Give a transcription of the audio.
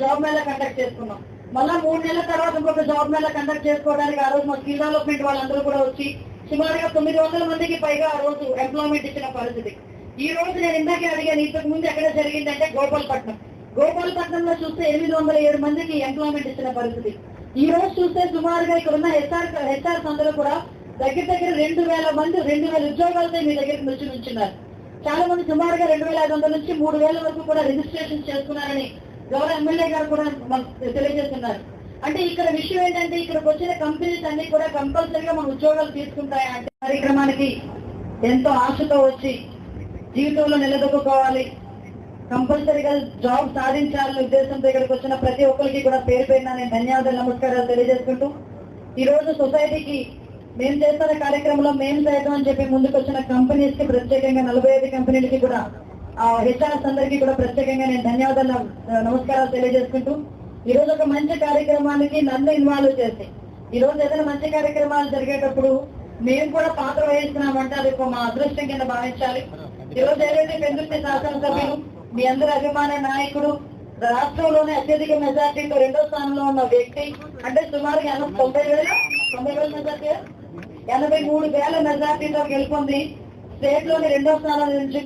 Job Mela conduct చేసుకున్నాం. మళ్ళా మూడు నెలల తర్వాత ఇంకొక జాబ్ మేళా కండక్ట్ చేసుకోవడానికి ఆ రోజు మా స్కిల్ డెవలప్మెంట్ వాళ్ళందరూ కూడా వచ్చి సుమారుగా తొమ్మిది వందల మందికి పైగా ఆ రోజు ఎంప్లాయ్మెంట్ ఇచ్చిన పరిస్థితి. ఈ రోజు నేను ఇందాకే అడిగాను ఇంతకు ముందు ఎక్కడ జరిగిందంటే గోపాలపట్నం. గోపాలపట్నంలో చూస్తే ఎనిమిది వందల ఏడు మందికి ఎంప్లాయ్మెంట్ ఇచ్చిన పరిస్థితి. ఈ రోజు చూస్తే సుమారుగా ఇక్కడ ఉన్న హెచ్ఆర్ హెచ్ఆర్స్ అందరూ కూడా దగ్గర దగ్గర రెండు వేల మంది రెండు వేల ఉద్యోగాలతో మీ దగ్గరికి నుంచి నుంచున్నారు. చాలా మంది సుమారుగా రెండు వేల ఐదు వందల నుంచి మూడు వేల వరకు కూడా రిజిస్ట్రేషన్ చేసుకున్నారని గౌరవ ఎమ్మెల్యే గారు కూడా తెలియజేస్తున్నారు. అంటే ఇక్కడ విషయం ఏంటంటే ఇక్కడికి వచ్చిన కంపెనీస్ అన్ని కూడా కంపల్సరీగా మన ఉద్యోగాలు తీసుకుంటాయి అంటే కార్యక్రమానికి ఎంతో ఆశతో వచ్చి జీవితంలో నిలదొక్కుకోవాలి. కంపల్సరీగా జాబ్ సాధించాలనే ఉద్దేశంతో ఇక్కడికి వచ్చిన ప్రతి ఒక్కరికి కూడా పేరు పేరున నేను ధన్యవాదాలు నమస్కారాలు తెలియజేసుకుంటూ ఈ రోజు సొసైటీకి మేము చేస్తున్న కార్యక్రమంలో మేము చేయడం అని చెప్పి ముందుకు వచ్చిన కంపెనీస్కి ప్రత్యేకంగా నలభై ఐదు కంపెనీలకి కూడా హెచ్ఆర్ఎస్ అందరికీ కూడా ప్రత్యేకంగా నేను ధన్యవాదాలు నమస్కారాలు తెలియజేసుకుంటూ ఈ రోజు ఒక మంచి కార్యక్రమానికి నన్ను ఇన్వాల్వ్ చేసి ఈ రోజు ఏదైనా మంచి కార్యక్రమాలు జరిగేటప్పుడు మేము కూడా పాత్ర వహిస్తున్నామంటే అది మా అదృష్టం కింద భావించాలి. ఈ రోజు ఏదైతే పెందుర్తి శాసనసభ్యులు మీ అందరి అభిమాన నాయకుడు రాష్ట్రంలోనే అత్యధిక మెజార్టీతో రెండో స్థానంలో ఉన్న వ్యక్తి అంటే సుమారుగా ఎనభై తొంభై వేల తొంభై వేల మెజార్టీ ఎనభై మూడు వేల మెజార్టీతో గెలుపొంది స్టేట్లోని రెండో స్థానం నుంచి